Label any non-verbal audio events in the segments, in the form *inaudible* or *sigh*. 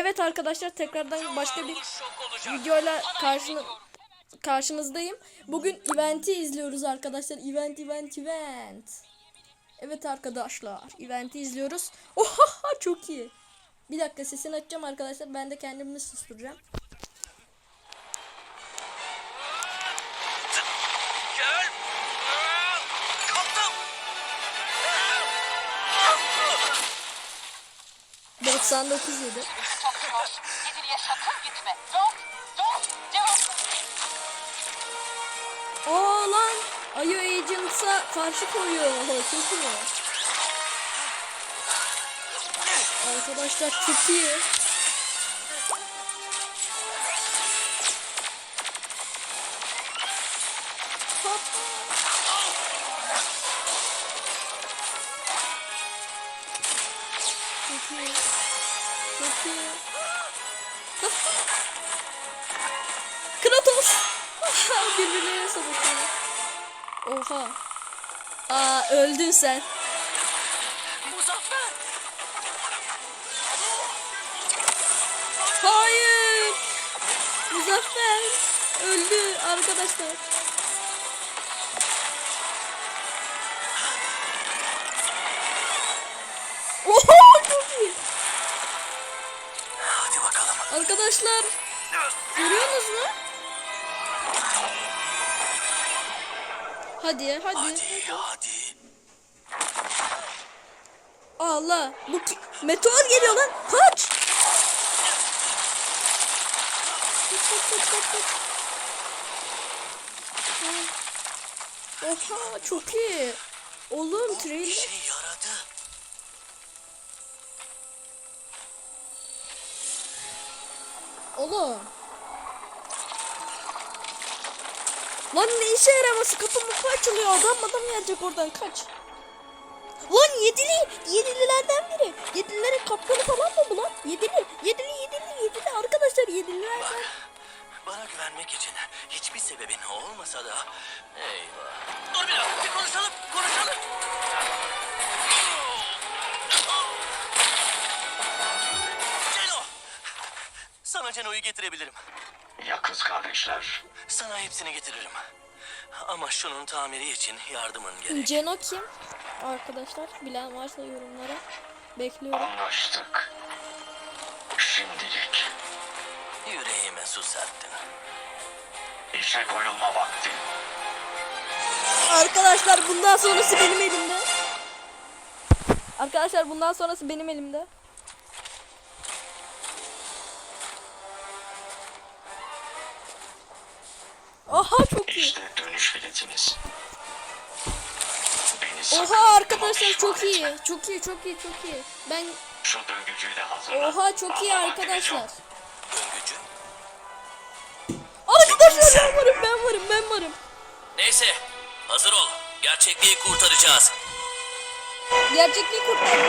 Evet arkadaşlar tekrardan başka bir videoyla karşını, karşınızdayım. Bugün eventi izliyoruz arkadaşlar. Event event event. Evet arkadaşlar eventi izliyoruz. Oha çok iyi. Bir dakika sesini açacağım arkadaşlar. Ben de kendimi susturacağım. Gel. Kaptım. 99 yedi. Agents'a karşı koyuyor. Oha çok iyi. Arkadaşlar çok iyi. Hop. Çok iyi. Çok iyi. Kratos. *laughs* Birbirlerine savaşıyor. Oha. Aa öldün sen. Muzaffer. Hayır. Muzaffer öldü arkadaşlar. Oha çok iyi. Hadi bakalım. Arkadaşlar Hadi hadi. Hadi hadi. Allah bu meteor geliyor lan. Kaç. Kaç, kaç, kaç, kaç, kaç. Oha çok iyi. Oğlum trailer. şey yaradı. Oğlum. Lan ne işe yaraması kapı mı açılıyor adam adam gelecek oradan kaç. Lan yedili yedililerden biri. Yedililerin kaptanı falan mı bu lan? Yedili yedili yedili yedili arkadaşlar yedililerden. Bana güvenmek için hiçbir sebebin olmasa da... Eyvah. Dur bir dakika. Bir konuşalım. Konuşalım. Ceno. Sana Ceno'yu getirebilirim. Ya kız kardeşler? Sana hepsini getiririm. Ama şunun tamiri için yardımın gerek. Ceno kim? Arkadaşlar bilen varsa yorumlara bekliyorum. Anlaştık. Şimdilik Yüreğime su serptin. işe koyulma vakti. Arkadaşlar bundan sonrası benim elimde. Arkadaşlar bundan sonrası benim elimde. Arkadaşlar çok iyi. Çok iyi çok iyi çok iyi. Ben Şu döngücüyü de hazırla. oha çok iyi arkadaşlar. Döngücü. Arkadaşlar ben varım ben varım ben varım. Neyse. Hazır ol. Gerçekliği kurtaracağız. Gerçekliği kurtardım.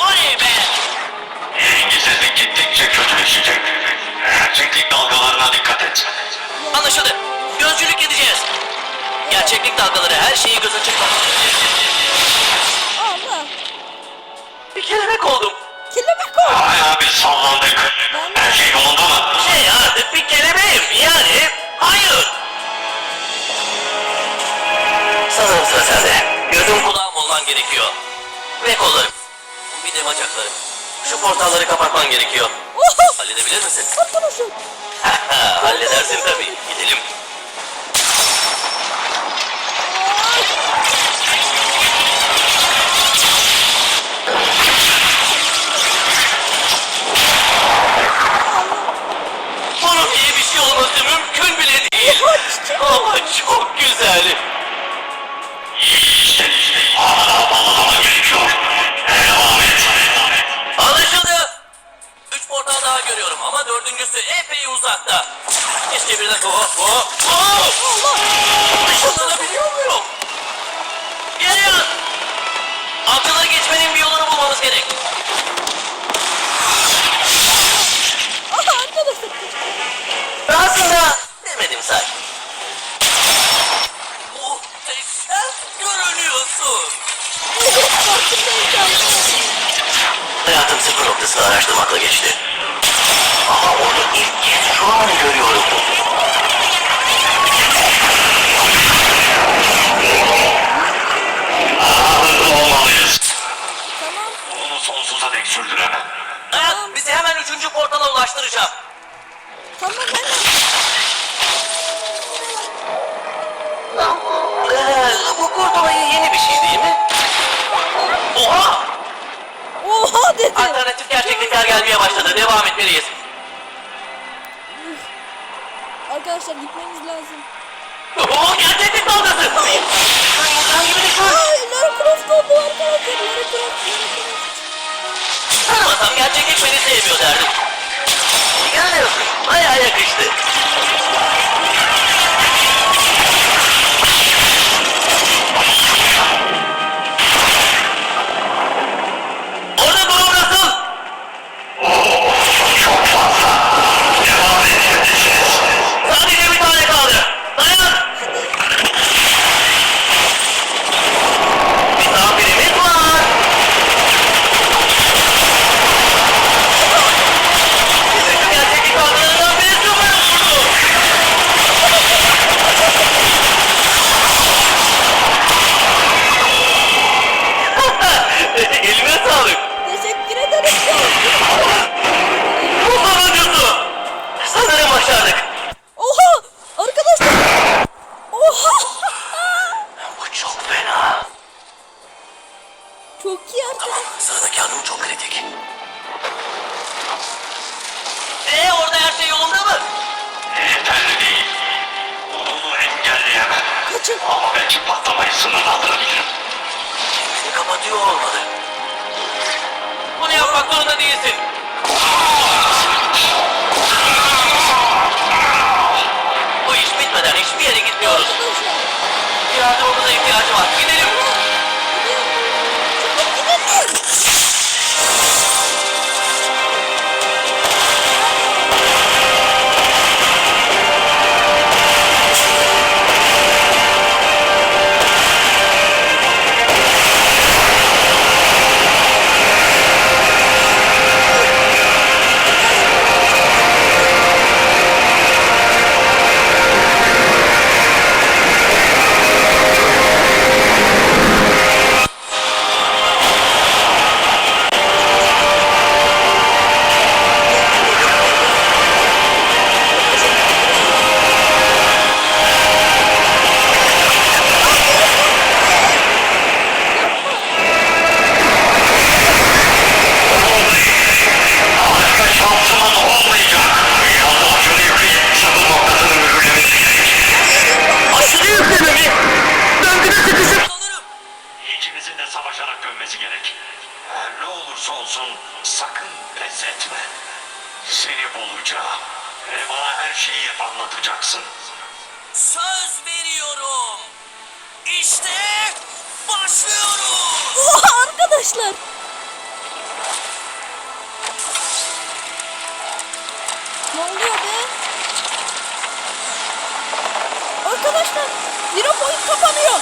Oley be. Dengesizlik gittikçe kötüleşecek. Gerçeklik dalgalarına dikkat et. Anlaşıldı. Gözcülük edeceğiz. Gerçeklik dalgaları her şeyi göz açık Allah. Bir kelebek oldum. Kelebek ol. Bayağı bir sallandık. Her şey yolunda mı? Şey ya bir kelebeğim. Yani hayır. Sanırım sıra sende. Gözüm kulağım olman gerekiyor. Ve kollarım. Bir de bacaklarım. Şu portalları kapatman gerekiyor. Halledebilir misin? *laughs* Halledersin tabii. Gidelim. Sanki. Muhteşem görünüyorsun. Hayatım sıfır noktasını araştırmakla geçti. Ama onu ilk kez şu an görüyorum. Tamam. Onu sonsuza dek sürdüremem. Hayat bizi hemen üçüncü portala ulaştıracağım. Tamam hemen. Ee, bu kurt olayı yeni bir şey değil mi? Oha! Oha dedi. Alternatif gerçeklikler gelmeye başladı. Devam etmeliyiz. Arkadaşlar gitmemiz lazım. Oo, gerçeklik dalgası! Buradan gibi düşün. Ay Lara Croft oldu arkadaşlar. Lara Croft. Tanımasam gerçeklik beni sevmiyor derdim. Görüyorsun, bayağı yakıştı. Kapatıyor olmalı. Bunu yapmak zorunda değilsin. Bu iş bitmeden hiçbir yere gitmiyoruz. Yardımımıza ihtiyacı var. Gidelim. Anlatacaksın. Söz veriyorum. İşte başlıyoruz. *laughs* Oha arkadaşlar. Ne oluyor be? Arkadaşlar. Zero point kapanıyor.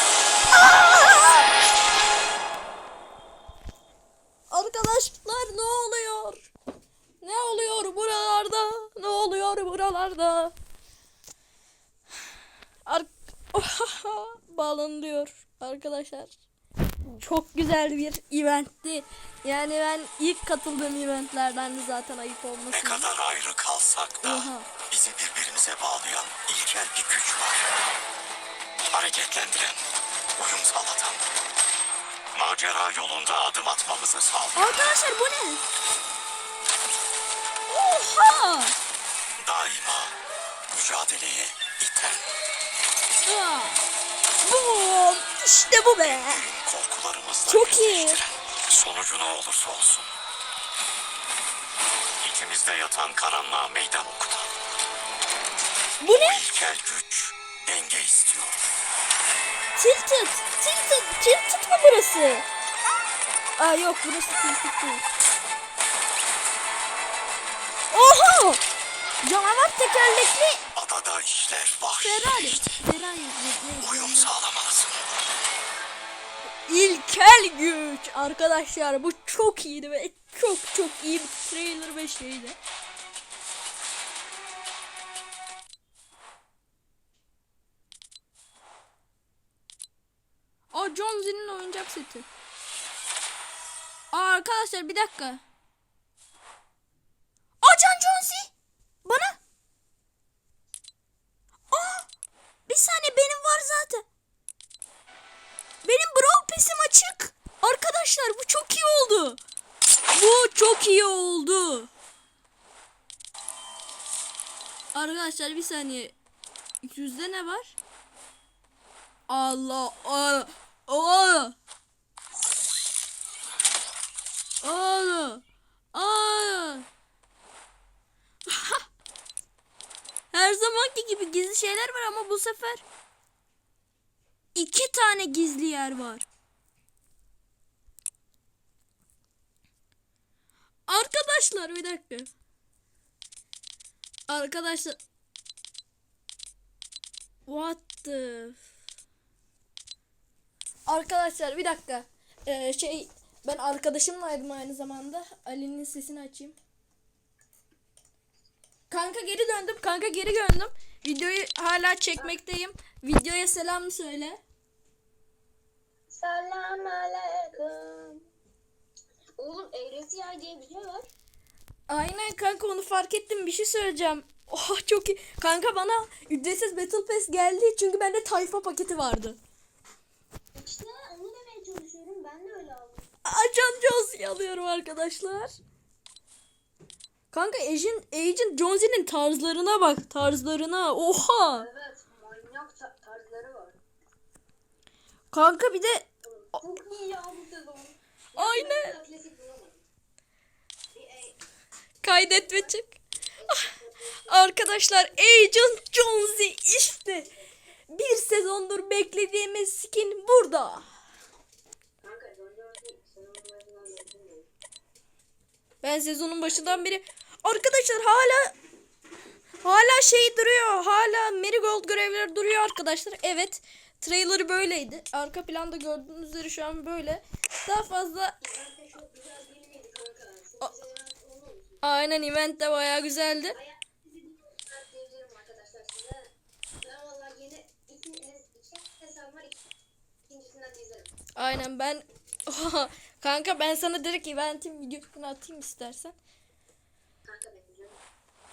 Aa! Bağlanıyor arkadaşlar. Çok güzel bir eventti. Yani ben ilk katıldığım eventlerden de zaten ayıp Ne olmasın. kadar ayrı kalsak da Oha. bizi birbirimize bağlayan ilkel bir güç var. Hareketlendiren, uyum sağlatan. Macera yolunda adım atmamızı sağlayan. Arkadaşlar bu ne? Oha! Daima mücadeleye iten, Aa! Bu işte bu be. korkularımızla Çok iyi. sonucu ne olursa olsun. İçimizde yatan karanlığa meydan okutan. Bu ne? İlkel güç denge istiyor. Tilted. Tilted. Tilted mı burası? Aa yok burası tilted değil. Oha! Canavar tekerlekli işler vahşi. Ferrari. Ferrari. ne- ne- Uyum sağlamalısın. İlkel güç. Arkadaşlar bu çok iyiydi ve çok çok iyi bir trailer ve şeydi. O John Zen'in oyuncak seti. Aa, arkadaşlar bir dakika. Aa Can Jonesy. Bana. Aa, bir saniye benim var zaten. Benim Brawl Pass'im açık. Arkadaşlar bu çok iyi oldu. Bu çok iyi oldu. Arkadaşlar bir saniye. Yüzde ne var? Allah Allah Allah Allah Allah *laughs* Her zamanki gibi gizli şeyler var ama bu sefer iki tane gizli yer var. Arkadaşlar bir dakika. Arkadaşlar. What the Arkadaşlar bir dakika. Ee, şey ben arkadaşımlaydım aynı zamanda. Ali'nin sesini açayım. Kanka geri döndüm. Kanka geri döndüm. Videoyu hala çekmekteyim. Videoya selam söyle. Selam aleyküm. Oğlum eğreti yay diye bir şey var. Aynen kanka onu fark ettim. Bir şey söyleyeceğim. *laughs* Oh çok iyi. Kanka bana ücretsiz Battle Pass geldi çünkü bende tayfa paketi vardı. İşte onu demeye çalışıyorum. Ben de öyle aldım. Ajan Jones'u alıyorum arkadaşlar. Kanka Agent, Agent Jones'un tarzlarına bak. Tarzlarına. Oha. Evet manyak ta- tarzları var. Kanka bir de Çok iyi ya bu sezon. Aynen. Bir, e, kaydet ve çık. Ah, Arkadaşlar Agent Jones'i işte. Bir sezondur beklediğimiz skin burada. Ben sezonun başından beri arkadaşlar hala hala şey duruyor. Hala Marigold görevleri duruyor arkadaşlar. Evet. Trailer'ı böyleydi. Arka planda gördüğünüz üzere şu an böyle. Daha fazla mu? aynen event de bayağı güzeldi. Aynen ben *laughs* kanka ben sana direkt eventin videosunu atayım istersen.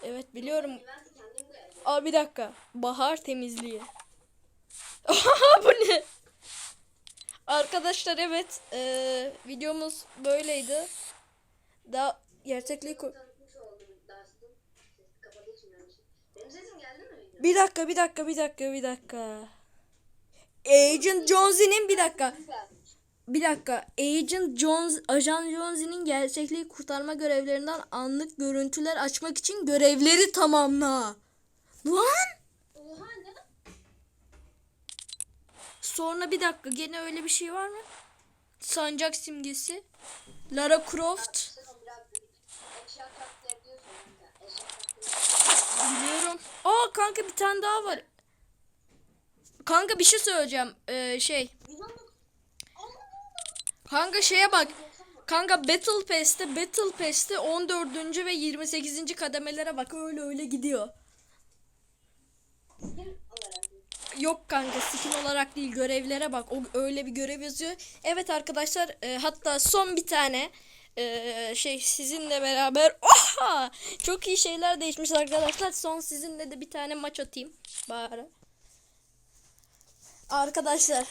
Evet biliyorum. Aa bir dakika. Bahar temizliği. *laughs* Bu ne? Arkadaşlar evet eee, videomuz böyleydi. Daha gerçekliği ko- tanıtmış oldum Dustin. Ses kapadığı için ben bir. Benim sesim geldi mi video? Bir dakika bir dakika bir dakika bir dakika. Agent Jones'in bir dakika. Bir dakika. Agent Jones, Ajan Jones'in gerçekliği kurtarma görevlerinden anlık görüntüler açmak için görevleri tamamla. Lan! Oha ne? Sonra bir dakika gene öyle bir şey var mı? Sancak simgesi. Lara Croft. Biliyorum. Aa kanka bir tane daha var. Kanka bir şey söyleyeceğim. Ee, şey. 119. Kanka şeye bak. Kanka Battle Pass'te Battle Pass'te 14. ve 28. kademelere bak öyle öyle gidiyor. Yok kanka skin olarak değil görevlere bak. O öyle bir görev yazıyor. Evet arkadaşlar e, hatta son bir tane e, şey sizinle beraber oha çok iyi şeyler değişmiş arkadaşlar. Son sizinle de bir tane maç atayım bari. Arkadaşlar.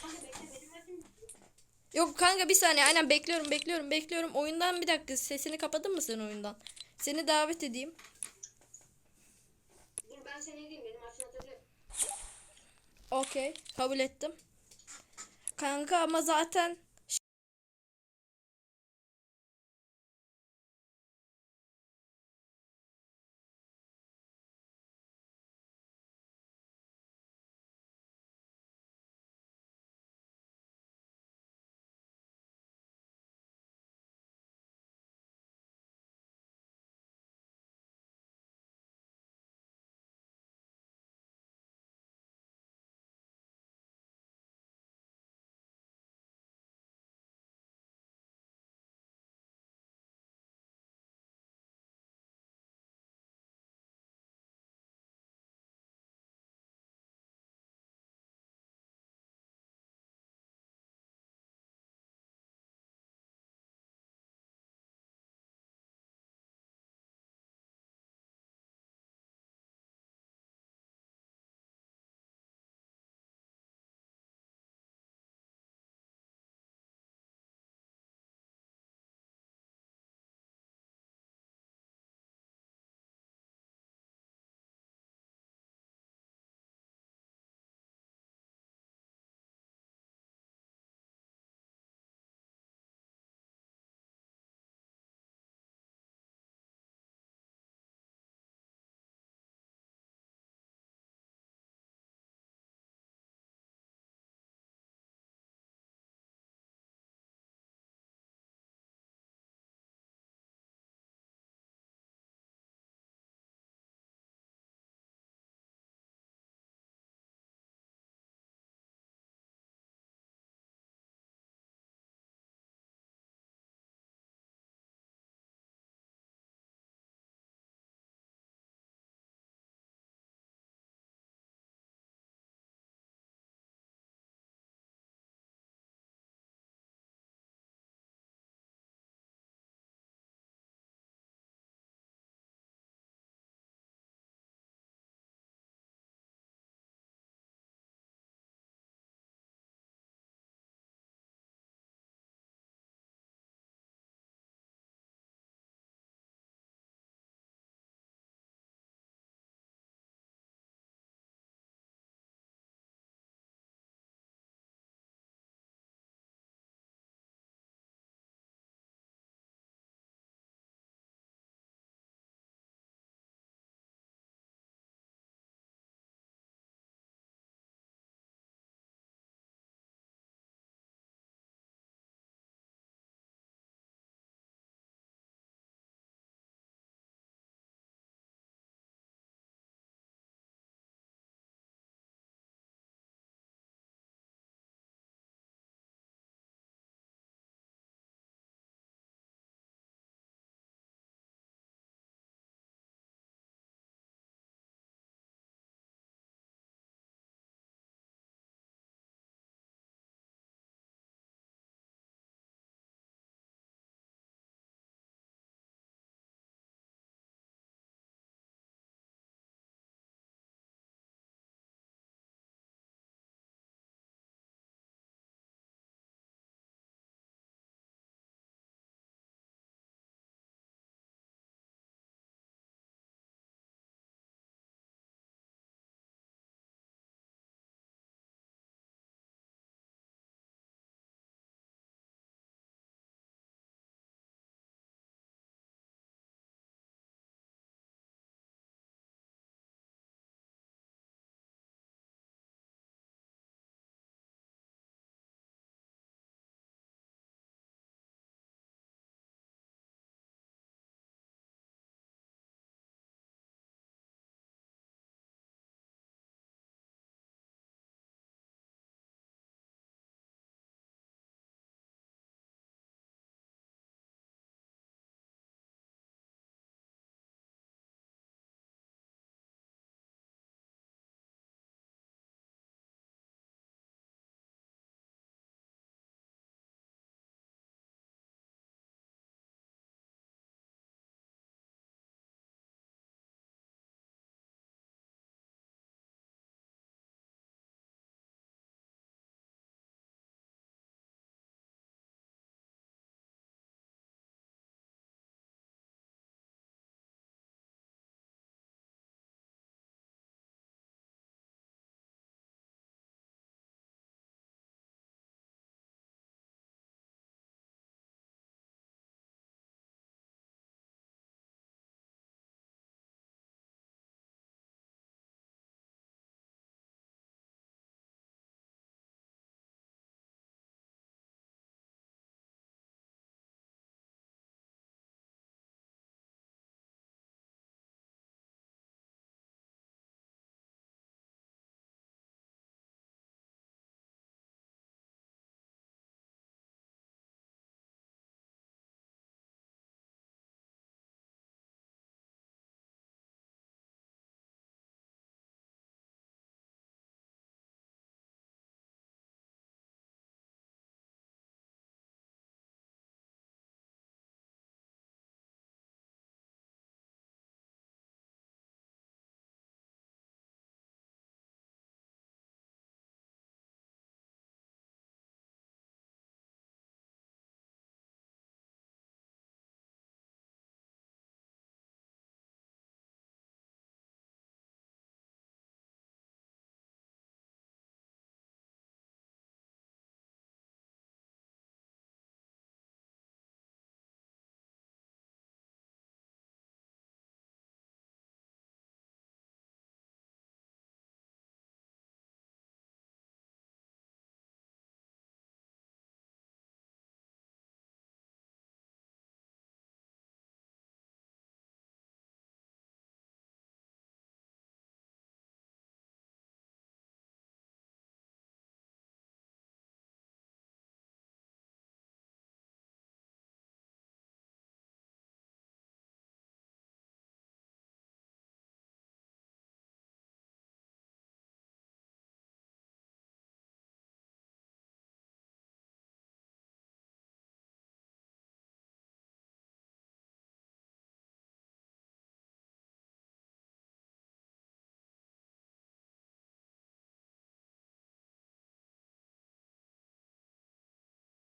Yok kanka bir saniye aynen bekliyorum bekliyorum bekliyorum. Oyundan bir dakika sesini kapadın mı sen oyundan? Seni davet edeyim. Dur ben seni edeyim. Benim açın atabilirim. Okey kabul ettim. Kanka ama zaten